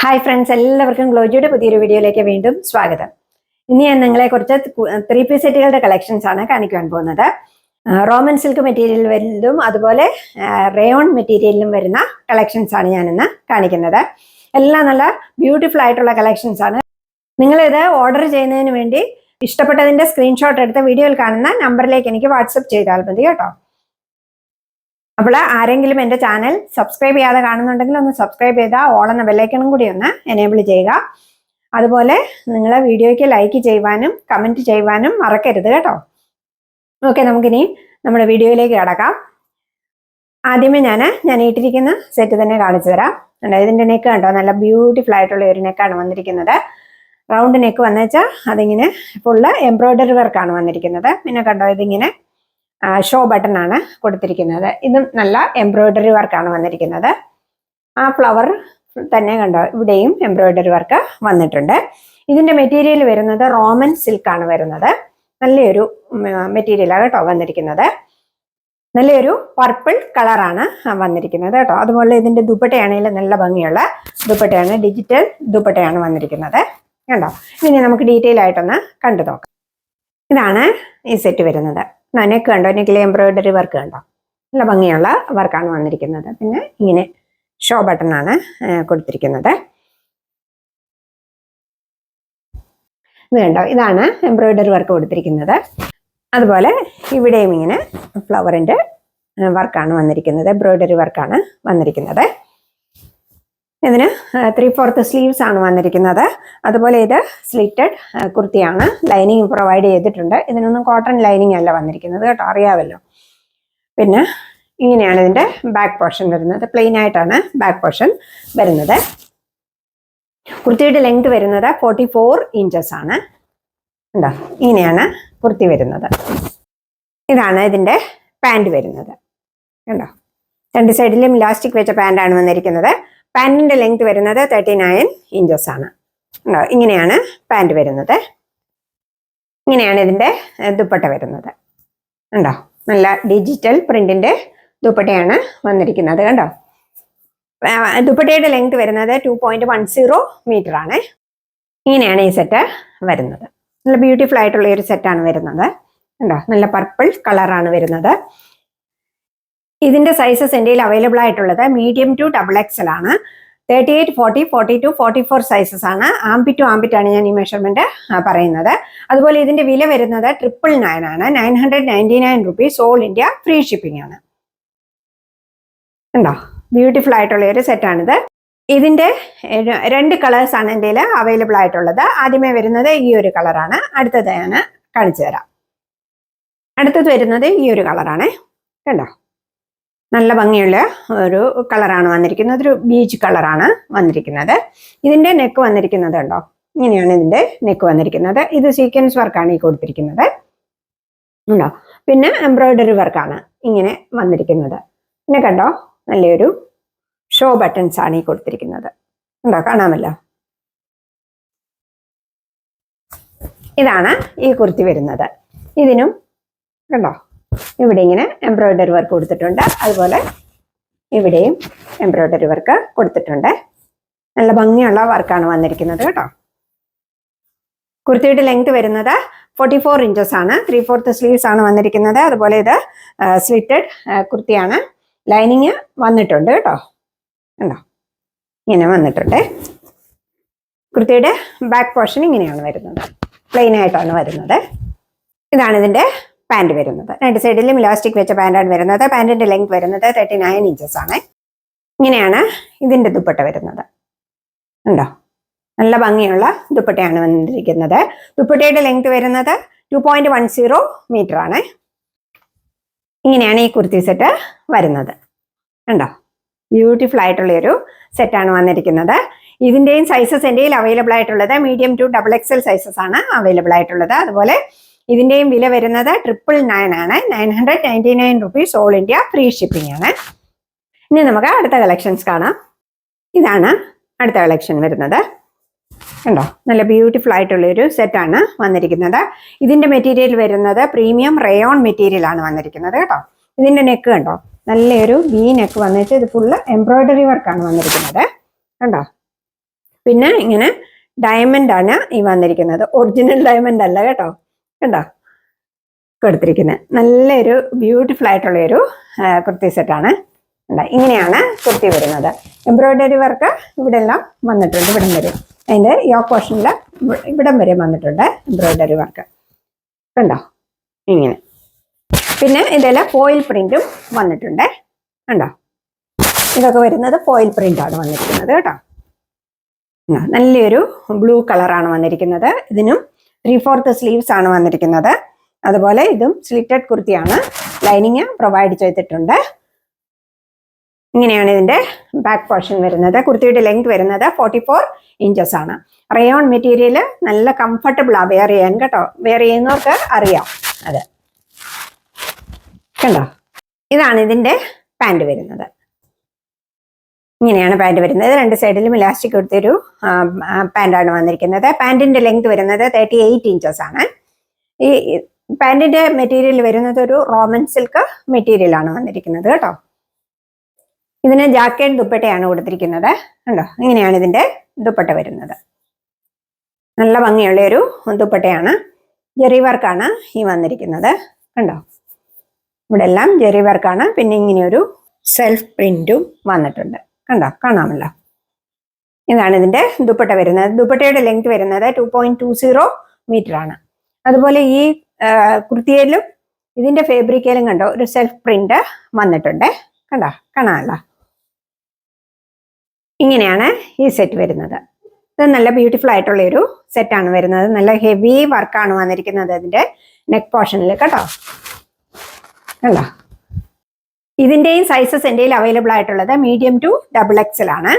Hi friends എല്ലാവർക്കും ഗ്ലോജിയുടെ പുതിയൊരു വീഡിയോയിലേക്ക് വീണ്ടും സ്വാഗതം. ഇനി ഞാൻ നിങ്ങളെ കുറച്ച് ത്രീ പീസ് സെറ്റുകളുടെ കളക്ഷൻസ് ആണ് കാണിക്കുവാൻ പോകുന്നത്. റോമൻ സിൽക്ക് മെറ്റീരിയൽ വരുന്നതും അതുപോലെ റേയോൺ മെറ്റീരിയലിലും വരുന്ന കളക്ഷൻസ് ആണ് ഞാൻ ഇന്ന് കാണിക്കുന്നത്. എല്ലാം നല്ല ബ്യൂട്ടിഫുൾ ആയിട്ടുള്ള കളക്ഷൻസ് ആണ്. നിങ്ങൾ ഇത് ഓർഡർ ചെയ്യുന്നതിന് വേണ്ടി ഇഷ്ടപ്പെട്ടതിന്റെ സ്ക്രീൻഷോട്ട് എടുത്ത് വീഡിയോയിൽ കാണുന്ന നമ്പറിലേക്ക് എനിക്ക് വാട്സപ്പ് ചെയ്താൽ മതി കേട്ടോ. അപ്പോൾ ആരെങ്കിലും എന്റെ ചാനൽ സബ്സ്ക്രൈബ് ചെയ്യാതെ കാണുന്നുണ്ടെങ്കിൽ ഒന്ന് സബ്സ്ക്രൈബ് ചെയ്താൽ ഓൾ എന്ന ബെല്ലൈക്കണും കൂടി ഒന്ന് എനേബിൾ ചെയ്യുക. അതുപോലെ നിങ്ങൾ വീഡിയോയ്ക്ക് ലൈക്ക് ചെയ്യുവാനും കമന്റ് ചെയ്യുവാനും മറക്കരുത് കേട്ടോ. ഓക്കെ നമുക്കിനി നമ്മുടെ വീഡിയോയിലേക്ക് കിടക്കാം. ആദ്യമേ ഞാൻ ഞാൻ ഇട്ടിരിക്കുന്ന സെറ്റ് തന്നെ കാണിച്ചു തരാം. കണ്ടോ ഇതിന്റെ നെക്ക് കണ്ടോ? നല്ല ബ്യൂട്ടിഫുൾ ആയിട്ടുള്ള ഒരു നെക്കാണ് വന്നിരിക്കുന്നത്. റൗണ്ട് നെക്ക് വന്നുവെച്ചാൽ അതിങ്ങനെ ഫുള്ള് എംബ്രോയ്ഡറി വർക്കാണ് വന്നിരിക്കുന്നത്. പിന്നെ കണ്ടോ ഇതിങ്ങനെ ഷോ ബട്ടൺ ആണ് കൊടുത്തിരിക്കുന്നത്. ഇതും നല്ല എംബ്രോയ്ഡറി വർക്കാണ് വന്നിരിക്കുന്നത്. ആ ഫ്ലവർ തന്നെ കണ്ടോ? ഇവിടെയും എംബ്രോയ്ഡറി വർക്ക് വന്നിട്ടുണ്ട്. ഇതിന്റെ മെറ്റീരിയൽ വരുന്നത് റോമൻ സിൽക്ക് ആണ് വരുന്നത്. നല്ലൊരു മെറ്റീരിയലാണ് കേട്ടോ വന്നിരിക്കുന്നത്. നല്ലൊരു പർപ്പിൾ കളറാണ് വന്നിരിക്കുന്നത് കേട്ടോ. അതുപോലെ ഇതിന്റെ ദുപ്പട്ടയാണെങ്കിൽ നല്ല ഭംഗിയുള്ള ദുപ്പട്ടയാണ് ഡിജിറ്റൽ ദുപ്പട്ടയാണ് വന്നിരിക്കുന്നത്. കണ്ടോ? ഇനി നമുക്ക് ഡീറ്റെയിൽ ആയിട്ടൊന്ന് കണ്ടു നോക്കാം. ഇതാണ് ഈ സെറ്റ് വരുന്നത്. നെക്ക് കണ്ടോ? നെക്കിൽ എംബ്രോയിഡറി വർക്ക് കണ്ടോ? നല്ല ഭംഗിയുള്ള വർക്കാണ് വന്നിരിക്കുന്നത്. പിന്നെ ഇങ്ങനെ ഷോ ബട്ടൺ ആണ് കൊടുത്തിരിക്കുന്നത്. ഇത് കണ്ടോ? ഇതാണ് എംബ്രോയിഡറി വർക്ക് കൊടുത്തിരിക്കുന്നത്. അതുപോലെ ഇവിടെയും ഇങ്ങനെ ഫ്ലവറിന്റെ വർക്കാണ് വന്നിരിക്കുന്നത്. എംബ്രോയിഡറി വർക്കാണ് വന്നിരിക്കുന്നത്. ഇതിന് ത്രീ ഫോർത്ത് സ്ലീവ്സ് ആണ് വന്നിരിക്കുന്നത്. അതുപോലെ ഇത് സ്ലിറ്റഡ് കുർത്തിയാണ്. ലൈനിങ് പ്രൊവൈഡ് ചെയ്തിട്ടുണ്ട്. ഇതിനൊന്നും കോട്ടൺ ലൈനിങ് അല്ല വന്നിരിക്കുന്നത് കേട്ടോ. അറിയാമല്ലോ പിന്നെ ഇങ്ങനെയാണ് ഇതിന്റെ ബാക്ക് പോർഷൻ വരുന്നത്. പ്ലെയിൻ ആയിട്ടാണ് ബാക്ക് പോർഷൻ വരുന്നത്. കുർത്തിയുടെ ലെങ്ത് വരുന്നത് ഫോർട്ടി ഫോർ ഇഞ്ചസ് ആണ്. ഉണ്ടോ ഇങ്ങനെയാണ് കുർത്തി വരുന്നത്. ഇതാണ് ഇതിന്റെ പാന്റ് വരുന്നത്. കണ്ടോ? രണ്ട് സൈഡിലും ഇലാസ്റ്റിക് വെച്ച പാന്റാണ് വന്നിരിക്കുന്നത്. പാന്റിന്റെ ലെങ്ത് വരുന്നത് തേർട്ടി നയൻ ഇഞ്ചസ് ആണ്. ഇങ്ങനെയാണ് പാന്റ് വരുന്നത്. ഇങ്ങനെയാണ് ഇതിന്റെ ദുപ്പട്ട വരുന്നത്. ഉണ്ടോ നല്ല ഡിജിറ്റൽ പ്രിന്റിന്റെ ദുപ്പട്ടയാണ് വന്നിരിക്കുന്നത്. കണ്ടോ? ദുപ്പട്ടയുടെ ലെങ്ത് വരുന്നത് two point one zero metre ആണ്. ഇങ്ങനെയാണ് ഈ സെറ്റ് വരുന്നത്. നല്ല ബ്യൂട്ടിഫുൾ ആയിട്ടുള്ള ഒരു സെറ്റാണ് വരുന്നത്. ഉണ്ടോ നല്ല പർപ്പിൾ കളറാണ് വരുന്നത്. ഇതിന്റെ സൈസസ് എന്റെ അവൈലബിൾ ആയിട്ടുള്ളത് മീഡിയം ടു ഡബിൾ എക്സൽ ആണ്. Thirty eight forty forty two forty four sizes ആണ്. ആംബി ടു ആംബിറ്റ് ആണ് ഞാൻ ഈ മെഷർമെന്റ് പറയുന്നത്. അതുപോലെ ഇതിന്റെ വില വരുന്നത് ട്രിപ്പിൾ നയൻ ആണ്. Nine hundred ninety nine rupees all India free shipping ആണ്. ഉണ്ടോ ബ്യൂട്ടിഫുൾ ആയിട്ടുള്ള ഒരു സെറ്റാണിത് ഇതിന്റെ രണ്ട് കളേഴ്സ് ആണ് എന്റെ അവൈലബിൾ ആയിട്ടുള്ളത്. ആദ്യമേ വരുന്നത് ഈ ഒരു കളറാണ് അടുത്തത് ഞാൻ കാണിച്ചു തരാം. അടുത്തത് വരുന്നത് ഈ ഒരു കളറാണ് കണ്ടോ? നല്ല ഭംഗിയുള്ള ഒരു കളറാണ് വന്നിരിക്കുന്നത്. ഒരു ബീച്ച് കളറാണ് വന്നിരിക്കുന്നത്. ഇതിന്റെ നെക്ക് വന്നിരിക്കുന്നത് ഉണ്ടോ ഇങ്ങനെയാണ് ഇതിന്റെ നെക്ക് വന്നിരിക്കുന്നത്. ഇത് സീക്വൻസ് വർക്കാണ് ഈ കൊടുത്തിരിക്കുന്നത്. ഉണ്ടോ? പിന്നെ എംബ്രോയിഡറി വർക്കാണ് ഇങ്ങനെ വന്നിരിക്കുന്നത്. പിന്നെ കണ്ടോ? നല്ലൊരു ഷോ ബട്ടൺസ് ആണ് ഈ കൊടുത്തിരിക്കുന്നത്. ഉണ്ടോ? കാണാമല്ലോ? ഇതാണ് ഈ കുർത്തി വരുന്നത്. ഇതിനും കണ്ടോ? ഇവിടെ ഇങ്ങനെ എംബ്രോയിഡറി വർക്ക് കൊടുത്തിട്ടുണ്ട്. അതുപോലെ ഇവിടെയും എംബ്രോയിഡറി വർക്ക് കൊടുത്തിട്ടുണ്ട്. നല്ല ഭംഗിയുള്ള വർക്കാണ് വന്നിരിക്കുന്നത് കേട്ടോ. കുർത്തിയുടെ ലെങ്ത് വരുന്നത് ഫോർട്ടി ഫോർ ഇഞ്ചസ് ആണ്. ത്രീ ഫോർത്ത് സ്ലീവ്സ് ആണ് വന്നിരിക്കുന്നത്. അതുപോലെ ഇത് സ്ലിറ്റഡ് കുർത്തിയാണ്. ലൈനിങ് വന്നിട്ടുണ്ട് കേട്ടോ. ഉണ്ടോ ഇങ്ങനെ വന്നിട്ടുണ്ട്. കുർത്തിയുടെ ബാക്ക് പോർഷൻ ഇങ്ങനെയാണ് വരുന്നത്. പ്ലെയിൻ ആയിട്ടാണ് വരുന്നത്. ഇതാണ് ഇതിന്റെ പാന്റ് വരുന്നത്. രണ്ട് സൈഡിലും ഇലാസ്റ്റിക് വെച്ച പാന്റാണ് വരുന്നത്. പാന്റിന്റെ ലെങ്ത് വരുന്നത് തേർട്ടി നയൻ ഇഞ്ചസ് ആണ്. ഇങ്ങനെയാണ് ഇതിന്റെ ദുപ്പട്ട വരുന്നത്. ഉണ്ടോ നല്ല ഭംഗിയുള്ള ദുപ്പട്ടയാണ് വന്നിരിക്കുന്നത്. ദുപ്പട്ടയുടെ ലെങ്ത് വരുന്നത് two point one zero metre ആണ്. ഇങ്ങനെയാണ് ഈ കുർത്തി സെറ്റ് വരുന്നത്. ഉണ്ടോ ബ്യൂട്ടിഫുൾ ആയിട്ടുള്ള ഒരു സെറ്റാണ് വന്നിരിക്കുന്നത്. ഇതിന്റെയും സൈസസ് എന്റെയിൽ അവൈലബിൾ ആയിട്ടുള്ളത് medium to double XL sizes ആണ് അവൈലബിൾ ആയിട്ടുള്ളത്. അതുപോലെ ഇതിന്റെയും വില വരുന്നത് ട്രിപ്പിൾ നയൻ ആണ്. Nine hundred ninety nine rupees all India free shipping ആണ്. ഇനി നമുക്ക് അടുത്ത കളക്ഷൻസ് കാണാം. ഇതാണ് അടുത്ത കളക്ഷൻ വരുന്നത്. കണ്ടോ? നല്ല ബ്യൂട്ടിഫുൾ ആയിട്ടുള്ള ഒരു സെറ്റാണ് വന്നിരിക്കുന്നത്. ഇതിന്റെ മെറ്റീരിയൽ വരുന്നത് പ്രീമിയം റയോൺ മെറ്റീരിയൽ ആണ് വന്നിരിക്കുന്നത് കേട്ടോ. ഇതിന്റെ നെക്ക് കണ്ടോ? നല്ലൊരു വി നെക്ക് വന്നിട്ട് ഇത് ഫുള്ള് എംബ്രോയിഡറി വർക്കാണ് വന്നിരിക്കുന്നത്. കണ്ടോ? പിന്നെ ഇങ്ങനെ ഡയമണ്ട് ആണ് ഈ വന്നിരിക്കുന്നത്. ഒറിജിനൽ ഡയമണ്ട് അല്ല കേട്ടോ. കണ്ടോ? കൊടുത്തിരിക്കുന്നത് നല്ലൊരു ബ്യൂട്ടിഫുൾ ആയിട്ടുള്ള ഒരു കുർത്തി സെറ്റാണ് ഇങ്ങനെയാണ് കുർത്തി വരുന്നത്. എംബ്രോയിഡറി വർക്ക് ഇവിടെ എല്ലാം വന്നിട്ടുണ്ട്. ഇവിടം വരെ. അതിന്റെ യോ പോർഷനിൽ ഇവിടം വരെ വന്നിട്ടുണ്ട് എംബ്രോയിഡറി വർക്ക് കണ്ടോ? ഇങ്ങനെ. പിന്നെ ഇതെല്ലാം ഫോയിൽ പ്രിന്റും വന്നിട്ടുണ്ട്. കണ്ടോ? ഇതൊക്കെ വരുന്നത് ഫോയിൽ പ്രിന്റ് ആണ് വന്നിരിക്കുന്നത് കേട്ടോ. നല്ലൊരു ബ്ലൂ കളറാണ് വന്നിരിക്കുന്നത്. ഇതിനും ത്രീ ഫോർത്ത് സ്ലീവ്സ് ആണ് വന്നിരിക്കുന്നത്. അതുപോലെ ഇതും സ്ലിറ്റഡ് കുർത്തിയാണ്. ലൈനിങ് പ്രൊവൈഡ് ചെയ്തിട്ടുണ്ട്. ഇങ്ങനെയാണ് ഇതിന്റെ ബാക്ക് പോർഷൻ വരുന്നത്. കുർത്തിയുടെ ലെങ്ത് വരുന്നത് ഫോർട്ടി ഫോർ ഇഞ്ചസ് ആണ്. റയോൺ മെറ്റീരിയൽ നല്ല കംഫർട്ടബിൾ ആ വെയർ ചെയ്യാൻ കേട്ടോ. വെയർ ചെയ്യുന്നവർക്ക് അറിയാം അത്. കണ്ടോ? ഇതാണ് ഇതിന്റെ പാന്റ് വരുന്നത്. ഇങ്ങനെയാണ് പാന്റ് വരുന്നത്. രണ്ട് സൈഡിലും ഇലാസ്റ്റിക് കൊടുത്തൊരു പാന്റാണ് വന്നിരിക്കുന്നത്. പാന്റിന്റെ ലെങ്ത് വരുന്നത് തേർട്ടി എയ്റ്റ് ഇഞ്ചസ് ആണ്. ഈ പാന്റിന്റെ മെറ്റീരിയൽ വരുന്നത് ഒരു റോമൻ സിൽക്ക് മെറ്റീരിയലാണ് വന്നിരിക്കുന്നത് കേട്ടോ. ഇതിന് ജാക്കറ്റ് ദുപ്പട്ടയാണ് കൊടുത്തിരിക്കുന്നത്. കണ്ടോ? ഇങ്ങനെയാണ് ഇതിന്റെ ദുപ്പട്ട വരുന്നത്. നല്ല ഭംഗിയുള്ള ഒരു ദുപ്പട്ടയാണ്. ജെറി വർക്കാണ് ഈ വന്നിരിക്കുന്നത്. കണ്ടോ? ഇവിടെ എല്ലാം ജെറി വർക്കാണ് പിന്നെ ഇങ്ങനെയൊരു സെൽഫ് പ്രിന്റും വന്നിട്ടുണ്ട്. കണ്ടോ? കാണാമല്ലോ. ഇതാണ് ഇതിന്റെ ദുപ്പട്ട വരുന്നത്. ദുപ്പട്ടയുടെ ലെങ്ത് വരുന്നത് two point two zero metre ആണ്. അതുപോലെ ഈ കുർത്തിയിലും ഇതിന്റെ ഫേബ്രിക്കയിലും കണ്ടോ ഒരു സെൽഫ് പ്രിന്റ് വന്നിട്ടുണ്ട്. കണ്ടോ? കാണാമല്ലോ. ഇങ്ങനെയാണ് ഈ സെറ്റ് വരുന്നത്. ഇത് നല്ല ബ്യൂട്ടിഫുൾ ആയിട്ടുള്ള ഒരു സെറ്റാണ് വരുന്നത്. നല്ല ഹെവി വർക്കാണ് വന്നിരിക്കുന്നത് അതിന്റെ നെക്ക് പോർഷനിൽ കേട്ടോ കണ്ടോ? ഇതിന്റെയും സൈസസ് എന്റെ അവൈലബിൾ ആയിട്ടുള്ളത് മീഡിയം ടു ഡബിൾ എക്സൽ ആണ്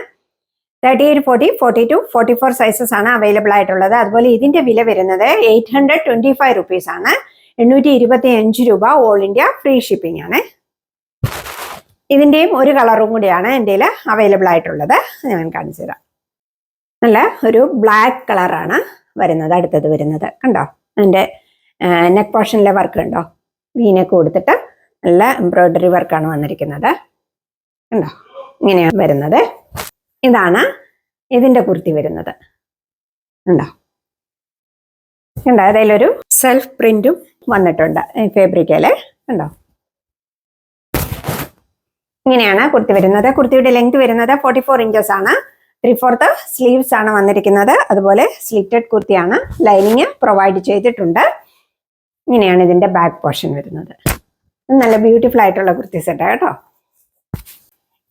thirty eight forty forty two forty four sizes ആണ് അവൈലബിൾ ആയിട്ടുള്ളത്. അതുപോലെ ഇതിന്റെ വില വരുന്നത് eight hundred twenty five rupees ആണ്. എണ്ണൂറ്റി ഇരുപത്തി അഞ്ച് രൂപ ഓൾ ഇന്ത്യ ഫ്രീ ഷിപ്പിംഗ് ആണ്. ഇതിന്റെയും ഒരു കളറും കൂടിയാണ് എന്റെ അവൈലബിൾ ആയിട്ടുള്ളത്. ഞാൻ കാണിച്ചു തരാം. നല്ല ഒരു ബ്ലാക്ക് കളറാണ് വരുന്നത് അടുത്തത് വരുന്നത്. കണ്ടോ? എന്റെ നെക്ക് പോർഷനിലെ വർക്ക് ഉണ്ടോ? വീനൊക്കെ കൊടുത്തിട്ട് നല്ല എംബ്രോയിഡറി വർക്കാണ് വന്നിരിക്കുന്നത്. കണ്ടോ? ഇങ്ങനെയാണ് വരുന്നത്. ഇതാണ് ഇതിന്റെ കുർത്തി വരുന്നത്. ഉണ്ടോ ഉണ്ടോ അതിലൊരു സെൽഫ് പ്രിന്റും വന്നിട്ടുണ്ട്. ഫേബ്രിക്കൽ ഉണ്ടോ ഇങ്ങനെയാണ് കുർത്തി വരുന്നത്. കുർത്തിയുടെ ലെങ്ത് വരുന്നത് ഫോർട്ടി ഫോർ ഇഞ്ചസ് ആണ്. ത്രീ ഫോർത്ത് സ്ലീവ്സ് ആണ് വന്നിരിക്കുന്നത്. അതുപോലെ സ്ലിറ്റഡ് കുർത്തിയാണ്. ലൈനിങ് പ്രൊവൈഡ് ചെയ്തിട്ടുണ്ട്. ഇങ്ങനെയാണ് ഇതിന്റെ ബാക്ക് പോർഷൻ വരുന്നത്. നല്ല ബ്യൂട്ടിഫുൾ ആയിട്ടുള്ള കുർത്തി സെറ്റാണ് കേട്ടോ.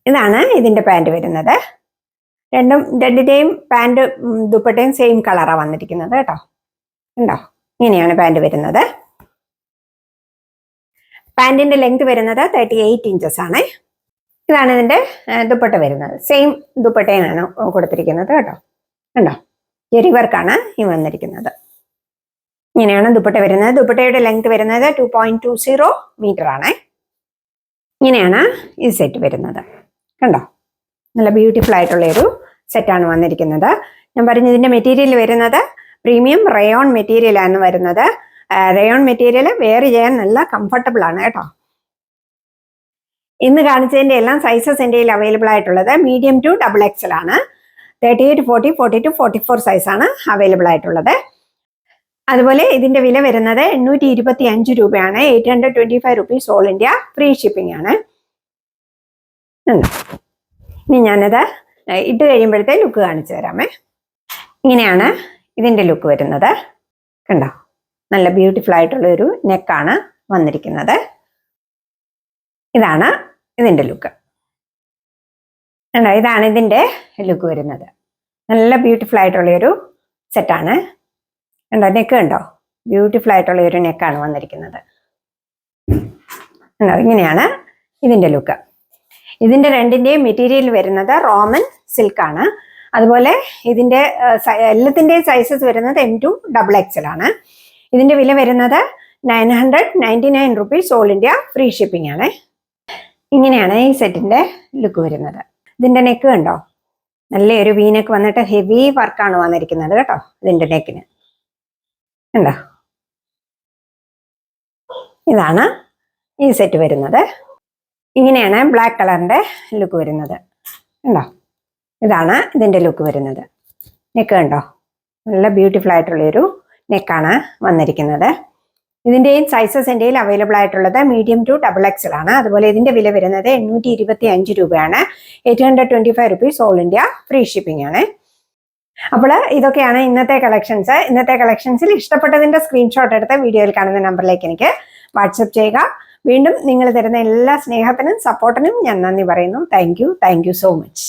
ഇതാണ് ഇതിന്റെ പാന്റ് വരുന്നത്. രണ്ടും രണ്ടിന്റെയും പാന്റ് ദുപ്പട്ടയും സെയിം കളറാണ് വന്നിരിക്കുന്നത് കേട്ടോ. ഉണ്ടോ ഇങ്ങനെയാണ് പാന്റ് വരുന്നത്. പാന്റിന്റെ ലെങ്ത് വരുന്നത് തേർട്ടി എയ്റ്റ് ഇഞ്ചസ് ആണ്. ഇതാണ് ഇതിന്റെ ദുപ്പട്ട വരുന്നത്. സെയിം ദുപ്പട്ടയാണ് കൊടുത്തിരിക്കുന്നത് കേട്ടോ. ഉണ്ടോ ജെറി വർക്കാണ് ഈ വന്നിരിക്കുന്നത്. ഇങ്ങനെയാണ് ദുപ്പട്ട വരുന്നത്. ദുപ്പട്ടയുടെ ലെങ്ത് വരുന്നത് two point two zero metre ആണ്. ഇങ്ങനെയാണ് ഈ സെറ്റ് വരുന്നത്. കണ്ടോ? നല്ല ബ്യൂട്ടിഫുൾ ആയിട്ടുള്ള ഒരു സെറ്റാണ് വന്നിരിക്കുന്നത്. ഞാൻ പറഞ്ഞ ഇതിന്റെ മെറ്റീരിയൽ വരുന്നത് പ്രീമിയം റയോൺ മെറ്റീരിയൽ ആണ് വരുന്നത്. റയോൺ മെറ്റീരിയൽ വെയർ ചെയ്യാൻ നല്ല കംഫർട്ടബിൾ ആണ് കേട്ടോ. ഇന്ന് കാണിച്ചതിന്റെ എല്ലാം സൈസസ് എന്റെ അവൈലബിൾ ആയിട്ടുള്ളത് മീഡിയം ടു ഡബിൾ എക്സൽ ആണ് thirty eight forty forty two forty four size ആണ് അവൈലബിൾ ആയിട്ടുള്ളത്. അതുപോലെ ഇതിന്റെ വില വരുന്നത് എണ്ണൂറ്റി ഇരുപത്തി അഞ്ച് രൂപയാണ്. Eight hundred twenty five rupees all India free shipping ആണ്. ഇനി ഞാനത് ഇട്ട് കഴിയുമ്പോഴത്തെ ലുക്ക് കാണിച്ചു തരാമേ. ഇങ്ങനെയാണ് ഇതിന്റെ ലുക്ക് വരുന്നത്. കണ്ടോ? നല്ല ബ്യൂട്ടിഫുൾ ആയിട്ടുള്ള ഒരു നെക്കാണ് വന്നിരിക്കുന്നത്. ഇതാണ് ഇതിന്റെ ലുക്ക്. കണ്ടോ? ഇതാണ് ഇതിന്റെ ലുക്ക് വരുന്നത്. നല്ല ബ്യൂട്ടിഫുൾ ആയിട്ടുള്ള ഒരു സെറ്റാണ്. കണ്ടോ നെക്ക് കണ്ടോ? ബ്യൂട്ടിഫുൾ ആയിട്ടുള്ള ഒരു നെക്കാണ് വന്നിരിക്കുന്നത്. കണ്ടോ ഇങ്ങനെയാണ് ഇതിന്റെ ലുക്ക് ഇതിന്റെ രണ്ടിന്റെയും മെറ്റീരിയൽ വരുന്നത് റോമൻ സിൽക്ക് ആണ്. അതുപോലെ ഇതിന്റെ എല്ലാത്തിന്റെയും സൈസസ് വരുന്നത് എം ടു ഡബിൾ എക്സൽ ആണ്. ഇതിന്റെ വില വരുന്നത് nine hundred ninety nine rupees all India free shipping ആണ്. ഇങ്ങനെയാണ് ഈ സെറ്റിന്റെ ലുക്ക് വരുന്നത്. ഇതിന്റെ നെക്ക് കണ്ടോ? നല്ലൊരു വീനക്ക് വന്നിട്ട് ഹെവി വർക്കാണ് വന്നിരിക്കുന്നത് കേട്ടോ ഇതിന്റെ നെക്കിന് കണ്ടോ? ഇതാണ് ഈ സെറ്റ് വരുന്നത്. ഇങ്ങനെയാണ് ബ്ലാക്ക് കളറിന്റെ ലുക്ക് വരുന്നത്. കണ്ടോ? ഇതാണ് ഇതിന്റെ ലുക്ക് വരുന്നത്. നെക്ക് കണ്ടോ? നല്ല ബ്യൂട്ടിഫുൾ ആയിട്ടുള്ളൊരു നെക്കാണ് വന്നിരിക്കുന്നത്. ഇതിന്റെയും സൈസസ് എന്റെ അവൈലബിൾ ആയിട്ടുള്ളത് മീഡിയം ടു ഡബിൾ എക്സൽ ആണ് അതുപോലെ ഇതിന്റെ വില വരുന്നത് എണ്ണൂറ്റി ഇരുപത്തി അഞ്ച് രൂപയാണ്. Eight hundred twenty five rupees all India free shipping ആണ്. അപ്പോൾ ഇതൊക്കെയാണ് ഇന്നത്തെ കളക്ഷൻസ് ഇന്നത്തെ കളക്ഷൻസിൽ ഇഷ്ടപ്പെട്ടതിന്റെ സ്ക്രീൻഷോട്ട് എടുത്ത് വീഡിയോയിൽ കാണുന്ന നമ്പറിലേക്ക് എനിക്ക് വാട്സപ്പ് ചെയ്യുക. വീണ്ടും നിങ്ങൾ തരുന്ന എല്ലാ സ്നേഹത്തിനും സപ്പോർട്ടിനും ഞാൻ നന്ദി പറയുന്നു. Thank you thank you so much